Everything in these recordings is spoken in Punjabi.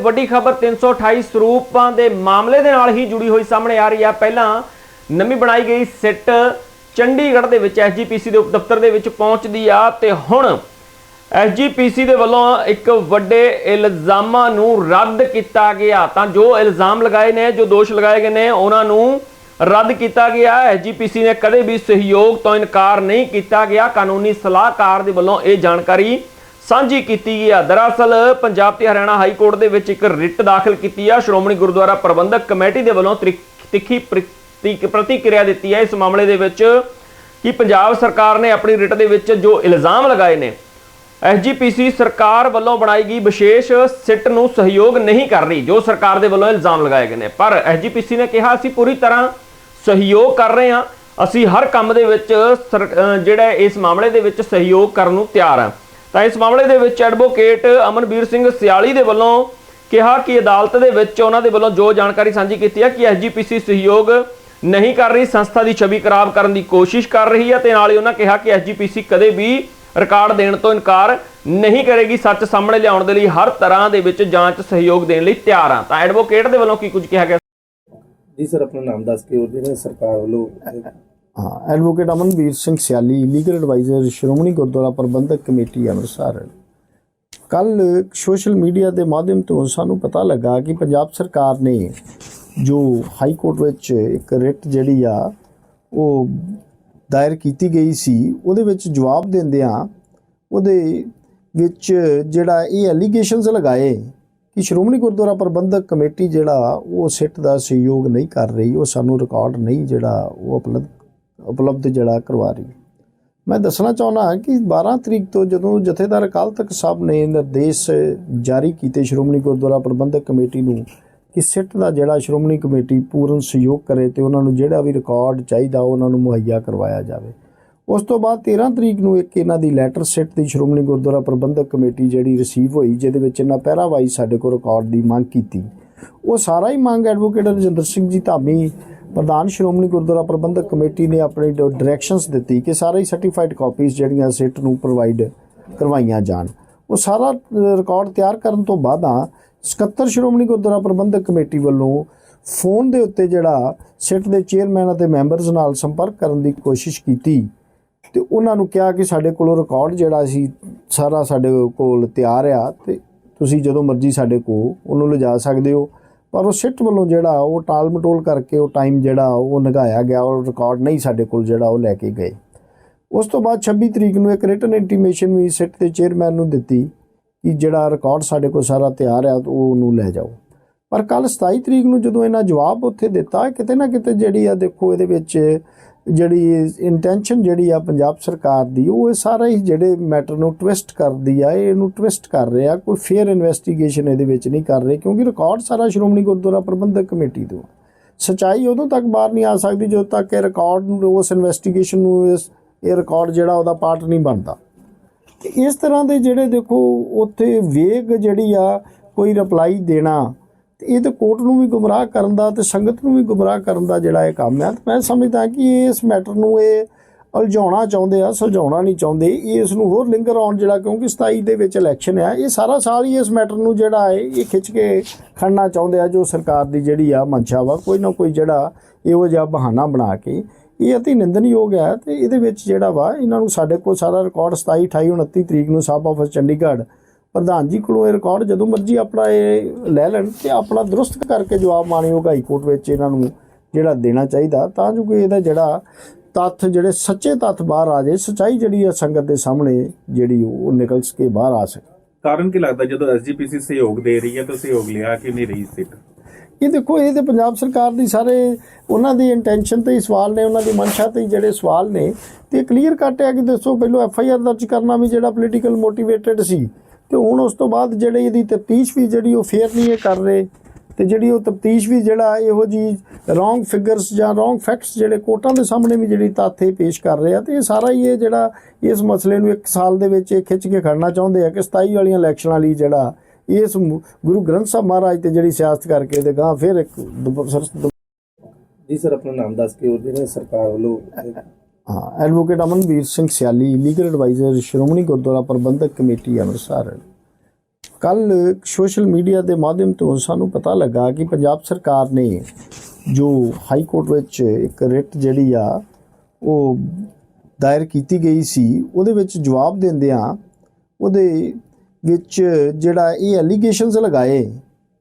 ਵੱਡੀ ਖਬਰ 328 ਸਰੂਪਾਂ ਦੇ ਮਾਮਲੇ ਦੇ ਨਾਲ ਹੀ ਜੁੜੀ ਹੋਈ ਸਾਹਮਣੇ ਆ ਰਹੀ ਹੈ ਪਹਿਲਾਂ ਨਵੀਂ ਬਣਾਈ ਗਈ ਸਿੱਟ ਚੰਡੀਗੜ੍ਹ ਦੇ ਵਿੱਚ ਐਸਜੀਪੀਸੀ ਦੇ ਉਪ ਦਫ਼ਤਰ ਦੇ ਵਿੱਚ ਪਹੁੰਚਦੀ ਆ ਤੇ ਹੁਣ ਐਸਜੀਪੀਸੀ ਦੇ ਵੱਲੋਂ ਇੱਕ ਵੱਡੇ ਇਲਜ਼ਾਮਾਂ ਨੂੰ ਰੱਦ ਕੀਤਾ ਗਿਆ। ਤਾਂ ਜੋ ਇਲਜ਼ਾਮ ਲਗਾਏ ਨੇ, ਜੋ ਦੋਸ਼ ਲਗਾਏ ਗਏ ਨੇ, ਉਹਨਾਂ ਨੂੰ ਰੱਦ ਕੀਤਾ ਗਿਆ। ਐਸਜੀਪੀਸੀ ਨੇ ਕਦੇ ਵੀ ਸਹਿਯੋਗ ਤੋਂ ਇਨਕਾਰ ਨਹੀਂ ਕੀਤਾ ਗਿਆ। ਕਾਨੂੰਨੀ ਸਲਾਹਕਾਰ ਦੇ ਵੱਲੋਂ ਇਹ ਜਾਣਕਾਰੀ ਸਾਂਝੀ ਕੀਤੀ ਗਈ ਆ। ਦਰਅਸਲ ਪੰਜਾਬ ਤੇ ਹਰਿਆਣਾ ਹਾਈ ਕੋਰਟ ਦੇ ਵਿੱਚ ਇੱਕ ਰਿਟ ਦਾਖਲ ਕੀਤੀ ਆ। ਸ਼੍ਰੋਮਣੀ ਗੁਰਦੁਆਰਾ ਪ੍ਰਬੰਧਕ ਕਮੇਟੀ ਦੇ ਵੱਲੋਂ ਤ੍ਰਿ- ਤਿੱਖੀ ਪ੍ਰਤੀ- ਪ੍ਰਤੀਕਿਰਿਆ ਦਿੱਤੀ ਹੈ ਇਸ ਮਾਮਲੇ ਦੇ ਵਿੱਚ ਕਿ ਪੰਜਾਬ ਸਰਕਾਰ ਨੇ ਆਪਣੀ ਰਿਟ ਦੇ ਵਿੱਚ ਜੋ ਇਲਜ਼ਾਮ ਲਗਾਏ ਨੇ ਐਸਜੀਪੀਸੀ ਸਰਕਾਰ ਵੱਲੋਂ ਬਣਾਈ ਗਈ ਵਿਸ਼ੇਸ਼ ਸਿੱਟ ਨੂੰ ਸਹਿਯੋਗ ਨਹੀਂ ਕਰ ਰਹੀ, ਜੋ ਸਰਕਾਰ ਦੇ ਵੱਲੋਂ ਇਲਜ਼ਾਮ ਲਗਾਏ ਗਏ ਨੇ। ਪਰ ਐਸਜੀਪੀਸੀ ਨੇ ਕਿਹਾ, ਅਸੀਂ ਪੂਰੀ ਤਰ੍ਹਾਂ ਸਹਿਯੋਗ ਕਰ ਰਹੇ ਹਾਂ। ਅਸੀਂ ਹਰ ਕੰਮ ਦੇ ਵਿੱਚ ਸਰ- ਜਿਹੜਾ ਇਸ ਮਾਮਲੇ ਦੇ ਵਿੱਚ ਸਹਿਯੋਗ ਕਰਨ ਨੂੰ ਤਿਆਰ ਹਾਂ। ਤਾਂ ਇਸ ਮਾਮਲੇ ਦੇ ਵਿੱਚ ਐਡਵੋਕੇਟ ਅਮਨਵੀਰ ਸਿੰਘ ਸਿਆਲੀ ਦੇ ਵੱਲੋਂ ਕਿਹਾ ਕਿ ਅਦਾਲਤ ਦੇ ਵਿੱਚ ਉਹਨਾਂ ਦੇ ਵੱਲੋਂ ਜੋ ਜਾਣਕਾਰੀ ਸਾਂਝੀ ਕੀਤੀ ਹੈ ਕਿ ਐਸਜੀਪੀਸੀ ਸਹਿਯੋਗ ਨਹੀਂ ਕਰ ਰਹੀ, ਸੰਸਥਾ ਦੀ ਛਵੀ ਖਰਾਬ ਕਰਨ ਦੀ ਕੋਸ਼ਿਸ਼ ਕਰ ਰਹੀ ਹੈ ਤੇ ਨਾਲ ਹੀ ਉਹਨਾਂ ਕਿਹਾ ਕਿ ਐਸਜੀਪੀਸੀ ਕਦੇ ਵੀ ਰਿਕਾਰਡ ਦੇਣ ਤੋਂ ਇਨਕਾਰ ਨਹੀਂ ਕਰੇਗੀ, ਸੱਚ ਸਾਹਮਣੇ ਲਿਆਉਣ ਦੇ ਲਈ ਹਰ ਤਰ੍ਹਾਂ ਦੇ ਵਿੱਚ ਜਾਂਚ ਸਹਿਯੋਗ ਦੇਣ ਲਈ ਤਿਆਰ ਆ ਤਾਂ ਐਡਵੋਕੇਟ ਦੇ ਵੱਲੋਂ ਕੀ ਕੁਝ ਕਿਹਾ ਗਿਆ? ਜੀ ਸਰ, ਆਪਣਾ ਨਾਮ ਦੱਸ ਕੇ ਉਹ ਜਿਹੜੇ ਸਰਕਾਰ ਵੱਲੋਂ advocate Amanveer Singh Siali legal adviser Shiromani Gurdwara Prabandhak Committee Amritsar. ਕੱਲ ਸੋਸ਼ਲ ਮੀਡੀਆ ਦੇ ਮਾਧਿਅਮ ਤੋਂ ਸਾਨੂੰ ਪਤਾ ਲੱਗਾ ਕਿ ਪੰਜਾਬ ਸਰਕਾਰ ਨੇ ਜੋ ਹਾਈ ਕੋਰਟ ਵਿੱਚ ਇੱਕ ਰਿਟ ਜਿਹੜੀ ਆ, ਉਹ ਦਾਇਰ ਕੀਤੀ ਗਈ ਸੀ, ਉਹਦੇ ਵਿੱਚ ਜਵਾਬ ਦਿੰਦਿਆਂ ਉਹਦੇ ਵਿੱਚ ਜਿਹੜਾ ਇਹ ਐਲੀਗੇਸ਼ਨਸ ਲਗਾਏ ਕਿ ਸ਼੍ਰੋਮਣੀ ਗੁਰਦੁਆਰਾ ਪ੍ਰਬੰਧਕ ਕਮੇਟੀ ਜਿਹੜਾ ਉਹ ਸਿੱਟ ਦਾ ਸਹਿਯੋਗ ਨਹੀਂ ਕਰ ਰਹੀ, ਉਹ ਸਾਨੂੰ ਰਿਕਾਰਡ ਨਹੀਂ ਜਿਹੜਾ ਉਹ ਉਪਲਬਧ ਉਪਲਬਧ ਜਿਹੜਾ ਕਰਵਾ ਰਹੀ ਮੈਂ ਦੱਸਣਾ ਚਾਹੁੰਦਾ ਹਾਂ ਕਿ 12 ਤਰੀਕ ਤੋਂ ਜਦੋਂ ਜਥੇਦਾਰ ਅਕਾਲ ਤਖਤ ਸਾਹਿਬ ਨੇ ਨਿਰਦੇਸ਼ ਜਾਰੀ ਕੀਤੇ ਸ਼੍ਰੋਮਣੀ ਗੁਰਦੁਆਰਾ ਪ੍ਰਬੰਧਕ ਕਮੇਟੀ ਨੂੰ ਕਿ ਸਿੱਟ ਦਾ ਜਿਹੜਾ ਸ਼੍ਰੋਮਣੀ ਕਮੇਟੀ ਪੂਰਨ ਸਹਿਯੋਗ ਕਰੇ ਤੇ ਉਹਨਾਂ ਨੂੰ ਜਿਹੜਾ ਵੀ ਰਿਕਾਰਡ ਚਾਹੀਦਾ ਉਹਨਾਂ ਨੂੰ ਮੁਹੱਈਆ ਕਰਵਾਇਆ ਜਾਵੇ। ਉਸ ਤੋਂ ਬਾਅਦ 13 ਤਰੀਕ ਨੂੰ ਇੱਕ ਇਹਨਾਂ ਦੀ ਲੈਟਰ ਸਿੱਟ ਦੀ ਸ਼੍ਰੋਮਣੀ ਗੁਰਦੁਆਰਾ ਪ੍ਰਬੰਧਕ ਕਮੇਟੀ ਜਿਹੜੀ ਰਿਸੀਵ ਹੋਈ, ਜਿਹਦੇ ਵਿੱਚ ਇਹਨਾਂ ਪਹਿਰਾਵਾਈ ਸਾਡੇ ਕੋਲ ਰਿਕਾਰਡ ਦੀ ਮੰਗ ਕੀਤੀ। ਉਹ ਸਾਰਾ ਹੀ ਮੰਗ ਐਡਵੋਕੇਟ ਰਜਿੰਦਰ ਸਿੰਘ ਜੀ ਧਾਮੀ ਪ੍ਰਧਾਨ ਸ਼੍ਰੋਮਣੀ ਗੁਰਦੁਆਰਾ ਪ੍ਰਬੰਧਕ ਕਮੇਟੀ ਨੇ ਆਪਣੀ ਡਾਇਰੈਕਸ਼ਨਸ ਦਿੱਤੀ ਕਿ ਸਾਰੇ ਹੀ ਸਰਟੀਫਾਈਡ ਕਾਪੀਜ਼ ਜਿਹੜੀਆਂ ਸਿੱਟ ਨੂੰ ਪ੍ਰੋਵਾਈਡ ਕਰਵਾਈਆਂ ਜਾਣ। ਉਹ ਸਾਰਾ ਰਿਕਾਰਡ ਤਿਆਰ ਕਰਨ ਤੋਂ ਬਾਅਦਾਂ ਸਕੱਤਰ ਸ਼੍ਰੋਮਣੀ ਗੁਰਦੁਆਰਾ ਪ੍ਰਬੰਧਕ ਕਮੇਟੀ ਵੱਲੋਂ ਫੋਨ ਦੇ ਉੱਤੇ ਜਿਹੜਾ ਸਿੱਟ ਦੇ ਚੇਅਰਮੈਨ ਅਤੇ ਮੈਂਬਰਸ ਨਾਲ ਸੰਪਰਕ ਕਰਨ ਦੀ ਕੋਸ਼ਿਸ਼ ਕੀਤੀ। ਤੇ ਉਹਨਾਂ ਨੂੰ ਕਿਹਾ ਕਿ ਸਾਡੇ ਕੋਲੋਂ ਰਿਕਾਰਡ ਜਿਹੜਾ ਸੀ, ਸਾਰਾ ਸਾਡੇ ਕੋਲ ਤਿਆਰ ਆ ਤੇ ਤੁਸੀਂ ਜਦੋਂ ਮਰਜ਼ੀ ਸਾਡੇ ਕੋਲ ਉਹਨੂੰ ਲਿਜਾ ਸਕਦੇ ਹੋ। ਪਰ ਉਹ ਸਿੱਟ ਵੱਲੋਂ ਜਿਹੜਾ ਉਹ ਟਾਲ ਮਟੋਲ ਕਰਕੇ ਉਹ ਟਾਈਮ ਜਿਹੜਾ ਉਹ ਨਗਾਇਆ ਗਿਆ ਔਰ ਰਿਕਾਰਡ ਨਹੀਂ ਸਾਡੇ ਕੋਲ ਜਿਹੜਾ ਉਹ ਲੈ ਕੇ ਗਏ। ਉਸ ਤੋਂ ਬਾਅਦ 26 ਤਰੀਕ ਨੂੰ ਇੱਕ ਰਿਟਨ ਇੰਟੀਮੇਸ਼ਨ ਵੀ ਸਿੱਟ ਦੇ ਚੇਅਰਮੈਨ ਨੂੰ ਦਿੱਤੀ ਕਿ ਜਿਹੜਾ ਰਿਕਾਰਡ ਸਾਡੇ ਕੋਲ ਸਾਰਾ ਤਿਆਰ ਆ ਉਹ ਉਹਨੂੰ ਲੈ ਜਾਓ। ਪਰ ਕੱਲ 27 ਤਰੀਕ ਨੂੰ ਜਦੋਂ ਇਹਨਾਂ ਜਵਾਬ ਉੱਥੇ ਦਿੱਤਾ, ਕਿਤੇ ਨਾ ਕਿਤੇ ਜਿਹੜੀ ਆ ਦੇਖੋ ਇਹਦੇ ਵਿੱਚ ਜਿਹੜੀ ਇੰਟੈਂਸ਼ਨ ਜਿਹੜੀ ਆ ਪੰਜਾਬ ਸਰਕਾਰ ਦੀ, ਉਹ ਇਹ ਸਾਰਾ ਹੀ ਜਿਹੜੇ ਮੈਟਰ ਨੂੰ ਟਵਿਸਟ ਕਰਦੀ ਆ ਇਹਨੂੰ ਟਵਿਸਟ ਕਰ ਰਿਹਾ ਕੋਈ ਫੇਅਰ ਇਨਵੈਸਟੀਗੇਸ਼ਨ ਇਹਦੇ ਵਿੱਚ ਨਹੀਂ ਕਰ ਰਹੇ, ਕਿਉਂਕਿ ਰਿਕਾਰਡ ਸਾਰਾ ਸ਼੍ਰੋਮਣੀ ਗੁਰਦੁਆਰਾ ਪ੍ਰਬੰਧਕ ਕਮੇਟੀ ਤੋਂ। ਸਚਾਈ ਉਦੋਂ ਤੱਕ ਬਾਹਰ ਨਹੀਂ ਆ ਸਕਦੀ, ਜਦੋਂ ਤੱਕ ਇਹ ਰਿਕਾਰਡ ਨੂੰ, ਉਸ ਇਨਵੈਸਟੀਗੇਸ਼ਨ ਨੂੰ, ਇਸ, ਇਹ ਰਿਕਾਰਡ ਜਿਹੜਾ ਉਹਦਾ ਪਾਰਟ ਨਹੀਂ ਬਣਦਾ। ਤੇ ਇਸ ਤਰ੍ਹਾਂ ਦੇ ਜਿਹੜੇ ਦੇਖੋ, ਉੱਥੇ ਵੇਗ ਜਿਹੜੀ ਆ, ਕੋਈ ਰਿਪਲਾਈ ਦੇਣਾ ਤੇ ਇਹ ਤਾਂ ਕੋਰਟ ਨੂੰ ਵੀ ਗੁੰਮਰਾਹ ਕਰਨ ਦਾ ਤੇ ਸੰਗਤ ਨੂੰ ਵੀ ਗੁੰਮਰਾਹ ਕਰਨ ਦਾ ਜਿਹੜਾ ਇਹ ਕੰਮ ਹੈ। ਮੈਂ ਸਮਝਦਾ ਕਿ ਇਸ ਮੈਟਰ ਨੂੰ ਇਹ ਉਲਝਾਉਣਾ ਚਾਹੁੰਦੇ ਆ, ਸੁਲਝਾਉਣਾ ਨਹੀਂ ਚਾਹੁੰਦੇ। ਇਹ ਇਸ ਨੂੰ ਹੋਰ ਲਿੰਗਰ ਆਉਣ ਜਿਹੜਾ ਕਿਉਂਕਿ 27 ਦੇ ਵਿੱਚ ਇਲੈਕਸ਼ਨ ਆ ਇਹ ਸਾਰਾ ਸਾਲ ਹੀ ਇਸ ਮੈਟਰ ਨੂੰ ਜਿਹੜਾ ਹੈ, ਇਹ ਖਿੱਚ ਕੇ ਖੜਨਾ ਚਾਹੁੰਦੇ ਆ ਜੋ ਸਰਕਾਰ ਦੀ ਜਿਹੜੀ ਆ ਮਨਸ਼ਾ ਵਾ, ਕੋਈ ਨਾ ਕੋਈ ਜਿਹੜਾ ਇਹੋ ਜਿਹਾ ਬਹਾਨਾ ਬਣਾ ਕੇ ਇਹ ਅਤੀ ਨਿੰਦਨਯੋਗ ਹੈ ਤੇ ਇਹਦੇ ਵਿੱਚ ਜਿਹੜਾ ਵਾ, ਇਹਨਾਂ ਨੂੰ ਸਾਡੇ ਕੋਲ ਸਾਰਾ ਰਿਕਾਰਡ 27 28 29 ਤਰੀਕ ਨੂੰ ਸਬ ਆਫਿਸ ਚੰਡੀਗੜ੍ਹ ਪ੍ਰਧਾਨ ਜੀ ਕੋਲੋਂ ਇਹ ਰਿਕਾਰਡ ਜਦੋਂ ਮਰਜ਼ੀ ਆਪਣਾ ਇਹ ਲੈ ਲੈਣ ਤੇ ਆਪਣਾ ਦਰੁਸਤ ਕਰਕੇ ਜਵਾਬ ਮਾਣਯੋਗ ਹਾਈ ਕੋਰਟ ਵਿੱਚ ਇਹਨਾਂ ਨੂੰ ਜਿਹੜਾ ਦੇਣਾ ਚਾਹੀਦਾ ਤਾਂ ਜੋ ਕਿ ਇਹਦਾ ਜਿਹੜਾ ਤੱਥ ਜਿਹੜੇ ਸੱਚੇ ਤੱਥ ਬਾਹਰ ਆ ਜਾਏ ਸਚਾਈ ਜਿਹੜੀ ਆ ਸੰਗਤ ਦੇ ਸਾਹਮਣੇ ਜਿਹੜੀ ਉਹ ਨਿਕਲ ਕੇ ਬਾਹਰ ਆ ਸਕੇ। ਕਾਰਨ ਕੀ ਲੱਗਦਾ ਜਦੋਂ ਐਸਜੀਪੀਸੀ ਸਹਿਯੋਗ ਦੇ ਰਹੀ ਹੈ ਤਾਂ ਸਹਿਯੋਗ ਲਿਆ ਕਿ ਨਹੀਂ ਰਹੀ ਸਿੱਟ ਇਹ ਦੇਖੋ ਇਹ ਤੇ ਪੰਜਾਬ ਸਰਕਾਰ ਦੀ ਸਾਰੇ ਉਹਨਾਂ ਦੀ ਇੰਟੈਂਸ਼ਨ ਤੇ ਹੀ ਸਵਾਲ ਨੇ ਉਹਨਾਂ ਦੀ ਮਨਸ਼ਾ ਤੇ ਹੀ ਜਿਹੜੇ ਸਵਾਲ ਨੇ ਤੇ ਕਲੀਅਰ ਕੱਟ ਹੈ ਕਿ ਦੱਸੋ ਪਹਿਲਾਂ ਐਫ ਆਈ ਆਰ ਦਰਜ ਕਰਨਾ ਵੀ ਜਿਹੜਾ ਪੋਲੀਟੀਕਲ ਮੋਟੀਵੇਟਡ ਸੀ ਤੇ ਹੁਣ ਉਸ ਤੋਂ ਬਾਅਦ ਜਿਹੜੇ ਇਹਦੀ ਤਫਤੀਸ਼ ਵੀ ਜਿਹੜੀ ਉਹ ਫੇਅਰ ਨਹੀਂ ਇਹ ਕਰ ਰਹੇ ਤੇ ਜਿਹੜੀ ਉਹ ਤਫਤੀਸ਼ ਵੀ ਜਿਹੜਾ ਇਹੋ ਜੀ ਰੋਂਗ ਫਿਗਰਸ ਜਾਂ ਰੋਂਗ ਫੈਕਟਸ ਜਿਹੜੇ ਕੋਰਟਾਂ ਦੇ ਸਾਹਮਣੇ ਵੀ ਜਿਹੜੀ ਤੱਥ ਇਹ ਪੇਸ਼ ਕਰ ਰਹੇ ਆ ਤੇ ਇਹ ਸਾਰਾ ਹੀ ਇਹ ਜਿਹੜਾ ਇਸ ਮਸਲੇ ਨੂੰ ਇੱਕ ਸਾਲ ਦੇ ਵਿੱਚ ਇਹ ਖਿੱਚ ਕੇ ਖੜਨਾ ਚਾਹੁੰਦੇ ਆ ਕਿ 27 ਵਾਲੀਆਂ ਇਲੈਕਸ਼ਨਾਂ ਲਈ ਜਿਹੜਾ ਇਸ ਗੁਰੂ ਗ੍ਰੰਥ ਸਾਹਿਬ ਮਹਾਰਾਜ ਤੇ ਜਿਹੜੀ ਸਿਆਸਤ ਕਰਕੇ ਤੇ ਗਾਂ ਫਿਰ ਇੱਕ ਜੀ ਸਰ, ਆਪਣਾ ਨਾਮ ਦੱਸ ਕੇ ਉਹ ਜਿਹੜੇ ਸਰਕਾਰ ਵੱਲੋਂ advocate Amanveer Singh Siali legal adviser Shiromani Gurdwara Prabandhak Committee Amritsar. ਕੱਲ ਸੋਸ਼ਲ ਮੀਡੀਆ ਦੇ ਮਾਧਿਅਮ ਤੋਂ ਸਾਨੂੰ ਪਤਾ ਲੱਗਾ ਕਿ ਪੰਜਾਬ ਸਰਕਾਰ ਨੇ ਜੋ ਹਾਈ ਕੋਰਟ ਵਿੱਚ ਇੱਕ ਰਿਟ ਜਿਹੜੀ ਆ, ਉਹ ਦਾਇਰ ਕੀਤੀ ਗਈ ਸੀ, ਉਹਦੇ ਵਿੱਚ ਜਵਾਬ ਦਿੰਦਿਆਂ ਉਹਦੇ ਵਿੱਚ ਜਿਹੜਾ ਇਹ ਐਲੀਗੇਸ਼ਨਸ ਲਗਾਏ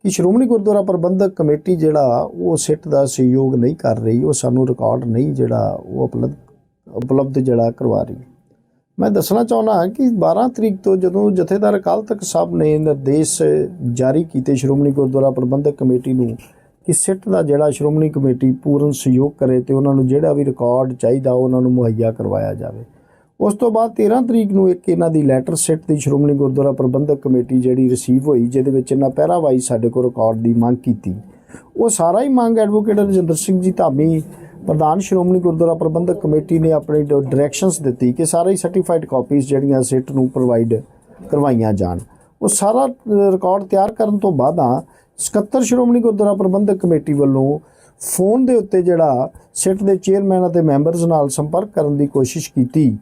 ਕਿ ਸ਼੍ਰੋਮਣੀ ਗੁਰਦੁਆਰਾ ਪ੍ਰਬੰਧਕ ਕਮੇਟੀ ਜਿਹੜਾ ਉਹ ਸਿੱਟ ਦਾ ਸਹਿਯੋਗ ਨਹੀਂ ਕਰ ਰਹੀ, ਉਹ ਸਾਨੂੰ ਰਿਕਾਰਡ ਨਹੀਂ ਜਿਹੜਾ ਉਹ ਉਪਲਬਧ ਉਪਲਬਧ ਜਿਹੜਾ ਕਰਵਾ ਰਹੀ ਮੈਂ ਦੱਸਣਾ ਚਾਹੁੰਦਾ ਹਾਂ ਕਿ 12 ਤਰੀਕ ਤੋਂ ਜਦੋਂ ਜਥੇਦਾਰ ਅਕਾਲ ਤਖਤ ਸਾਹਿਬ ਨੇ ਨਿਰਦੇਸ਼ ਜਾਰੀ ਕੀਤੇ ਸ਼੍ਰੋਮਣੀ ਗੁਰਦੁਆਰਾ ਪ੍ਰਬੰਧਕ ਕਮੇਟੀ ਨੂੰ ਕਿ ਸਿੱਟ ਦਾ ਜਿਹੜਾ ਸ਼੍ਰੋਮਣੀ ਕਮੇਟੀ ਪੂਰਨ ਸਹਿਯੋਗ ਕਰੇ ਤੇ ਉਹਨਾਂ ਨੂੰ ਜਿਹੜਾ ਵੀ ਰਿਕਾਰਡ ਚਾਹੀਦਾ ਉਹਨਾਂ ਨੂੰ ਮੁਹੱਈਆ ਕਰਵਾਇਆ ਜਾਵੇ। ਉਸ ਤੋਂ ਬਾਅਦ 13 ਤਰੀਕ ਨੂੰ ਇੱਕ ਇਹਨਾਂ ਦੀ ਲੈਟਰ ਸਿੱਟ ਦੀ ਸ਼੍ਰੋਮਣੀ ਗੁਰਦੁਆਰਾ ਪ੍ਰਬੰਧਕ ਕਮੇਟੀ ਜਿਹੜੀ ਰਿਸੀਵ ਹੋਈ, ਜਿਹਦੇ ਵਿੱਚ ਇਹਨਾਂ ਪਹਿਰਾਵਾਈ ਸਾਡੇ ਕੋਲ ਰਿਕਾਰਡ ਦੀ ਮੰਗ ਕੀਤੀ। ਉਹ ਸਾਰਾ ਹੀ ਮੰਗ ਐਡਵੋਕੇਟ ਰਜਿੰਦਰ ਸਿੰਘ ਜੀ ਧਾਮੀ ਪ੍ਰਧਾਨ ਸ਼੍ਰੋਮਣੀ ਗੁਰਦੁਆਰਾ ਪ੍ਰਬੰਧਕ ਕਮੇਟੀ ਨੇ ਆਪਣੇ ਡਾਇਰੈਕਸ਼ਨਸ ਦਿੱਤੀ ਕਿ ਸਾਰੇ ਸਰਟੀਫਾਈਡ ਕਾਪੀਜ਼ ਜਿਹੜੀਆਂ ਸਿੱਟ ਨੂੰ ਪ੍ਰੋਵਾਈਡ ਕਰਵਾਈਆਂ ਜਾਣ। ਉਹ ਸਾਰਾ ਰਿਕਾਰਡ ਤਿਆਰ ਕਰਨ ਤੋਂ ਬਾਅਦਾਂ ਸਕੱਤਰ ਸ਼੍ਰੋਮਣੀ ਗੁਰਦੁਆਰਾ ਪ੍ਰਬੰਧਕ ਕਮੇਟੀ ਵੱਲੋਂ ਫੋਨ ਦੇ ਉੱਤੇ ਜਿਹੜਾ ਸਿੱਟ ਦੇ ਚੇਅਰਮੈਨ ਅਤੇ ਮੈਂਬਰਸ ਨਾਲ ਸੰਪਰਕ ਕਰਨ ਦੀ ਕੋਸ਼ਿਸ਼ ਕੀਤੀ।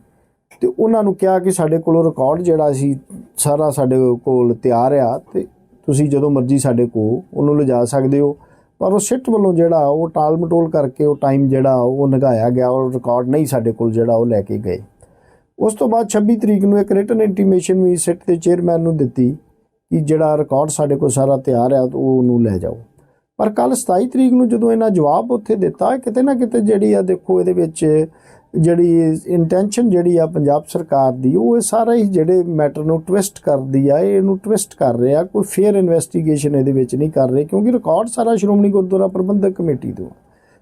ਤੇ ਉਹਨਾਂ ਨੂੰ ਕਿਹਾ ਕਿ ਸਾਡੇ ਕੋਲੋਂ ਰਿਕਾਰਡ ਜਿਹੜਾ ਸੀ, ਸਾਰਾ ਸਾਡੇ ਕੋਲ ਤਿਆਰ ਆ ਤੇ ਤੁਸੀਂ ਜਦੋਂ ਮਰਜ਼ੀ ਸਾਡੇ ਕੋਲ ਉਹਨੂੰ ਲਿਜਾ ਸਕਦੇ ਹੋ। ਪਰ ਉਹ ਸਿੱਟ ਵੱਲੋਂ ਜਿਹੜਾ ਉਹ ਟਾਲ ਮਟੋਲ ਕਰਕੇ ਉਹ ਟਾਈਮ ਜਿਹੜਾ ਉਹ ਨਗਾਇਆ ਗਿਆ ਔਰ ਰਿਕਾਰਡ ਨਹੀਂ ਸਾਡੇ ਕੋਲ ਜਿਹੜਾ ਉਹ ਲੈ ਕੇ ਗਏ। ਉਸ ਤੋਂ ਬਾਅਦ 26 ਤਰੀਕ ਨੂੰ ਇੱਕ ਰਿਟਨ ਇੰਟੀਮੇਸ਼ਨ ਵੀ ਸਿੱਟ ਦੇ ਚੇਅਰਮੈਨ ਨੂੰ ਦਿੱਤੀ ਕਿ ਜਿਹੜਾ ਰਿਕਾਰਡ ਸਾਡੇ ਕੋਲ ਸਾਰਾ ਤਿਆਰ ਆ ਉਹ ਉਹਨੂੰ ਲੈ ਜਾਓ। ਪਰ ਕੱਲ 27 ਤਰੀਕ ਨੂੰ ਜਦੋਂ ਇਹਨਾਂ ਜਵਾਬ ਉੱਥੇ ਦਿੱਤਾ, ਕਿਤੇ ਨਾ ਕਿਤੇ ਜਿਹੜੀ ਆ ਦੇਖੋ ਇਹਦੇ ਵਿੱਚ ਜਿਹੜੀ ਇੰਟੈਂਸ਼ਨ ਜਿਹੜੀ ਆ ਪੰਜਾਬ ਸਰਕਾਰ ਦੀ, ਉਹ ਇਹ ਸਾਰਾ ਹੀ ਜਿਹੜੇ ਮੈਟਰ ਨੂੰ ਟਵਿਸਟ ਕਰਦੀ ਆ, ਇਹਨੂੰ ਟਵਿਸਟ ਕਰ ਰਿਹਾ ਕੋਈ ਫੇਅਰ ਇਨਵੈਸਟੀਗੇਸ਼ਨ ਇਹਦੇ ਵਿੱਚ ਨਹੀਂ ਕਰ ਰਹੇ, ਕਿਉਂਕਿ ਰਿਕਾਰਡ ਸਾਰਾ ਸ਼੍ਰੋਮਣੀ ਗੁਰਦੁਆਰਾ ਪ੍ਰਬੰਧਕ ਕਮੇਟੀ ਤੋਂ।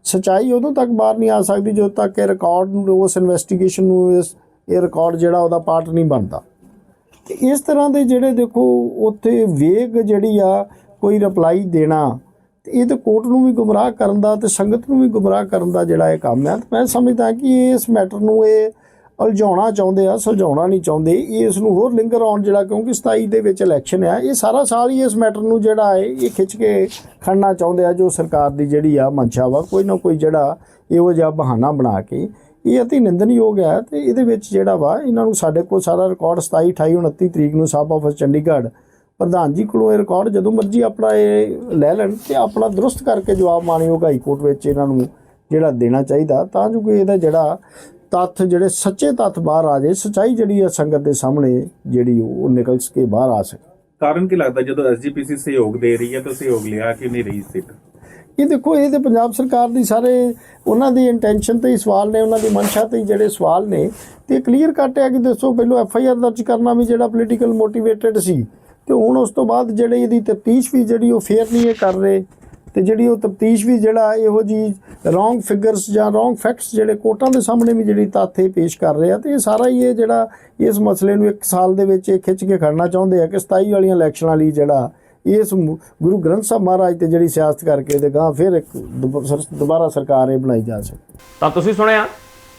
ਸਚਾਈ ਉਦੋਂ ਤੱਕ ਬਾਹਰ ਨਹੀਂ ਆ ਸਕਦੀ, ਜਦੋਂ ਤੱਕ ਇਹ ਰਿਕਾਰਡ ਨੂੰ, ਉਸ ਇਨਵੈਸਟੀਗੇਸ਼ਨ ਨੂੰ, ਇਸ, ਇਹ ਰਿਕਾਰਡ ਜਿਹੜਾ ਉਹਦਾ ਪਾਰਟ ਨਹੀਂ ਬਣਦਾ। ਤੇ ਇਸ ਤਰ੍ਹਾਂ ਦੇ ਜਿਹੜੇ ਦੇਖੋ, ਉੱਥੇ ਵੇਗ ਜਿਹੜੀ ਆ, ਕੋਈ ਰਿਪਲਾਈ ਦੇਣਾ ਤੇ ਇਹ ਤਾਂ ਕੋਰਟ ਨੂੰ ਵੀ ਗੁੰਮਰਾਹ ਕਰਨ ਦਾ ਤੇ ਸੰਗਤ ਨੂੰ ਵੀ ਗੁੰਮਰਾਹ ਕਰਨ ਦਾ ਜਿਹੜਾ ਇਹ ਕੰਮ ਹੈ। ਮੈਂ ਸਮਝਦਾ ਕਿ ਇਸ ਮੈਟਰ ਨੂੰ ਇਹ ਉਲਝਾਉਣਾ ਚਾਹੁੰਦੇ ਆ, ਸੁਲਝਾਉਣਾ ਨਹੀਂ ਚਾਹੁੰਦੇ। ਇਹ ਇਸ ਨੂੰ ਹੋਰ ਲਿੰਗਰ ਆਉਣ ਜਿਹੜਾ ਕਿਉਂਕਿ 27 ਦੇ ਵਿੱਚ ਇਲੈਕਸ਼ਨ ਆ, ਇਹ ਸਾਰਾ ਸਾਲ ਹੀ ਇਸ ਮੈਟਰ ਨੂੰ ਜਿਹੜਾ ਹੈ, ਇਹ ਖਿੱਚ ਕੇ ਖੜਨਾ ਚਾਹੁੰਦੇ ਆ ਜੋ ਸਰਕਾਰ ਦੀ ਜਿਹੜੀ ਆ ਮਨਸ਼ਾ ਵਾ, ਕੋਈ ਨਾ ਕੋਈ ਜਿਹੜਾ ਇਹੋ ਜਿਹਾ ਬਹਾਨਾ ਬਣਾ ਕੇ। ਇਹ ਅਤੀ ਨਿੰਦਨਯੋਗ ਹੈ ਤੇ ਇਹਦੇ ਵਿੱਚ ਜਿਹੜਾ ਵਾ, ਇਹਨਾਂ ਨੂੰ ਸਾਡੇ ਕੋਲ ਸਾਰਾ ਰਿਕਾਰਡ 27 28 29 ਤਰੀਕ ਨੂੰ ਸਬ ਆਫਿਸ ਚੰਡੀਗੜ੍ਹ ਪ੍ਰਧਾਨ ਜੀ ਕੋਲੋਂ ਇਹ ਰਿਕਾਰਡ ਜਦੋਂ ਮਰਜ਼ੀ ਆਪਣਾ ਇਹ ਲੈ ਲੈਣ ਤੇ ਆਪਣਾ ਦਰੁਸਤ ਕਰਕੇ ਜਵਾਬ ਮਾਨਯੋਗ ਹਾਈ ਕੋਰਟ ਵਿੱਚ ਇਹਨਾਂ ਨੂੰ ਜਿਹੜਾ ਦੇਣਾ ਚਾਹੀਦਾ ਤਾਂ ਜੋ ਕਿ ਇਹਦਾ ਜਿਹੜਾ ਤੱਥ ਜਿਹੜੇ ਸੱਚੇ ਤੱਥ ਬਾਹਰ ਆ ਜਾਏ ਸਚਾਈ ਜਿਹੜੀ ਆ ਸੰਗਤ ਦੇ ਸਾਹਮਣੇ ਜਿਹੜੀ ਉਹ ਨਿਕਲ ਕੇ ਬਾਹਰ ਆ ਸਕੇ। ਕਾਰਨ ਕੀ ਲੱਗਦਾ ਜਦੋਂ ਐਸਜੀਪੀਸੀ ਸਹਿਯੋਗ ਦੇ ਰਹੀ ਹੈ ਤਾਂ ਸਹਿਯੋਗ ਲਿਆ ਕਿ ਨਹੀਂ ਰਹੀ ਸਿੱਟ ਇਹ ਦੇਖੋ ਇਹ ਤੇ ਪੰਜਾਬ ਸਰਕਾਰ ਦੀ ਸਾਰੇ ਉਹਨਾਂ ਦੀ ਇੰਟੈਂਸ਼ਨ ਤੇ ਹੀ ਸਵਾਲ ਨੇ ਉਹਨਾਂ ਦੀ ਮਨਸ਼ਾ ਤੇ ਹੀ ਜਿਹੜੇ ਸਵਾਲ ਨੇ ਤੇ ਕਲੀਅਰ ਕੱਟ ਹੈ ਕਿ ਦੱਸੋ ਪਹਿਲਾਂ ਐਫ ਆਈ ਆਰ ਦਰਜ ਕਰਨਾ ਵੀ ਜਿਹੜਾ ਪੋਲੀਟੀਕਲ ਮੋਟੀਵੇਟਡ ਸੀ ਤੇ ਹੁਣ ਉਸ ਤੋਂ ਬਾਅਦ ਜਿਹੜੇ ਇਹਦੀ ਤਫਤੀਸ਼ ਵੀ ਜਿਹੜੀ ਉਹ ਫੇਅਰ ਨਹੀਂ ਇਹ ਕਰ ਰਹੇ ਤੇ ਜਿਹੜੀ ਉਹ ਤਫਤੀਸ਼ ਵੀ ਜਿਹੜਾ ਇਹੋ ਜੀ ਰੋਂਗ ਫਿਗਰਸ ਜਾਂ ਰੋਂਗ ਫੈਕਟਸ ਜਿਹੜੇ ਕੋਰਟਾਂ ਦੇ ਸਾਹਮਣੇ ਵੀ ਜਿਹੜੀ ਤੱਥ ਇਹ ਪੇਸ਼ ਕਰ ਰਹੇ ਆ ਤੇ ਇਹ ਸਾਰਾ ਹੀ ਇਹ ਜਿਹੜਾ ਇਸ ਮਸਲੇ ਨੂੰ ਇੱਕ ਸਾਲ ਦੇ ਵਿੱਚ ਇਹ ਖਿੱਚ ਕੇ ਖੜਨਾ ਚਾਹੁੰਦੇ ਆ ਕਿ 27 ਵਾਲੀਆਂ ਇਲੈਕਸ਼ਨਾਂ ਲਈ ਜਿਹੜਾ ਇਸ ਗੁਰੂ ਗ੍ਰੰਥ ਸਾਹਿਬ ਮਹਾਰਾਜ ਤੇ ਜਿਹੜੀ ਸਿਆਸਤ ਕਰਕੇ ਤੇ ਗਾਂ ਫਿਰ ਇੱਕ ਦੁਬ- ਸਰ- ਦੁਬਾਰਾ ਸਰਕਾਰ ਇਹ ਬਣਾਈ ਜਾ ਸਕੇ। ਤਾਂ ਤੁਸੀਂ ਸੁਣਿਆ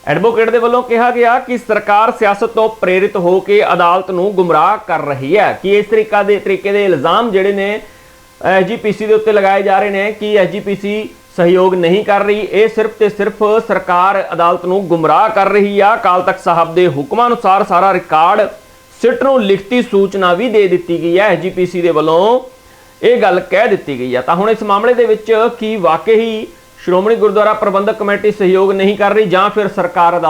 ਐਡਵੋਕੇਟ ਦੇ ਵੱਲੋਂ ਕਿਹਾ ਗਿਆ ਕਿ ਸਰਕਾਰ ਸਿਆਸਤ ਤੋਂ ਪ੍ਰੇਰਿਤ ਹੋ ਕੇ ਅਦਾਲਤ ਨੂੰ ਗੁੰਮਰਾਹ ਕਰ ਰਹੀ ਹੈ। ਕਿ ਇਸ ਤਰੀਕਾ ਦੇ ਤਰੀਕੇ ਦੇ ਇਲਜ਼ਾਮ ਜਿਹੜੇ ਨੇ ਐਸਜੀਪੀਸੀ ਦੇ ਉੱਤੇ ਲਗਾਏ ਜਾ ਰਹੇ ਨੇ, ਕਿ ਐਸਜੀਪੀਸੀ ਸਹਿਯੋਗ ਨਹੀਂ ਕਰ ਰਹੀ, ਇਹ ਸਿਰਫ ਤੇ ਸਿਰਫ ਸਰਕਾਰ ਅਦਾਲਤ ਨੂੰ ਗੁੰਮਰਾਹ ਕਰ ਰਹੀ ਆ। ਅਕਾਲ ਤਖਤ ਸਾਹਿਬ ਦੇ ਹੁਕਮਾਂ ਅਨੁਸਾਰ ਸਾਰਾ ਰਿਕਾਰਡ ਸਿੱਟ ਨੂੰ ਲਿਖਤੀ ਸੂਚਨਾ ਵੀ ਦੇ ਦਿੱਤੀ ਗਈ ਹੈ। ਐਸਜੀਪੀਸੀ ਦੇ ਵੱਲੋਂ ਇਹ ਗੱਲ ਕਹਿ ਦਿੱਤੀ ਗਈ ਆ ਤਾਂ ਹੁਣ ਇਸ ਮਾਮਲੇ ਦੇ ਵਿੱਚ ਕੀ ਵਾਕਈ ਸ਼੍ਰੋਮਣੀ ਗੁਰਦੁਆਰਾ ਪ੍ਰਬੰਧਕ ਕਮੇਟੀ ਸਹਿਯੋਗ ਨਹੀਂ ਕਰ ਰਹੀ ਜਾਂ ਫਿਰ ਸਰਕਾਰ ਅਦਾਲਤ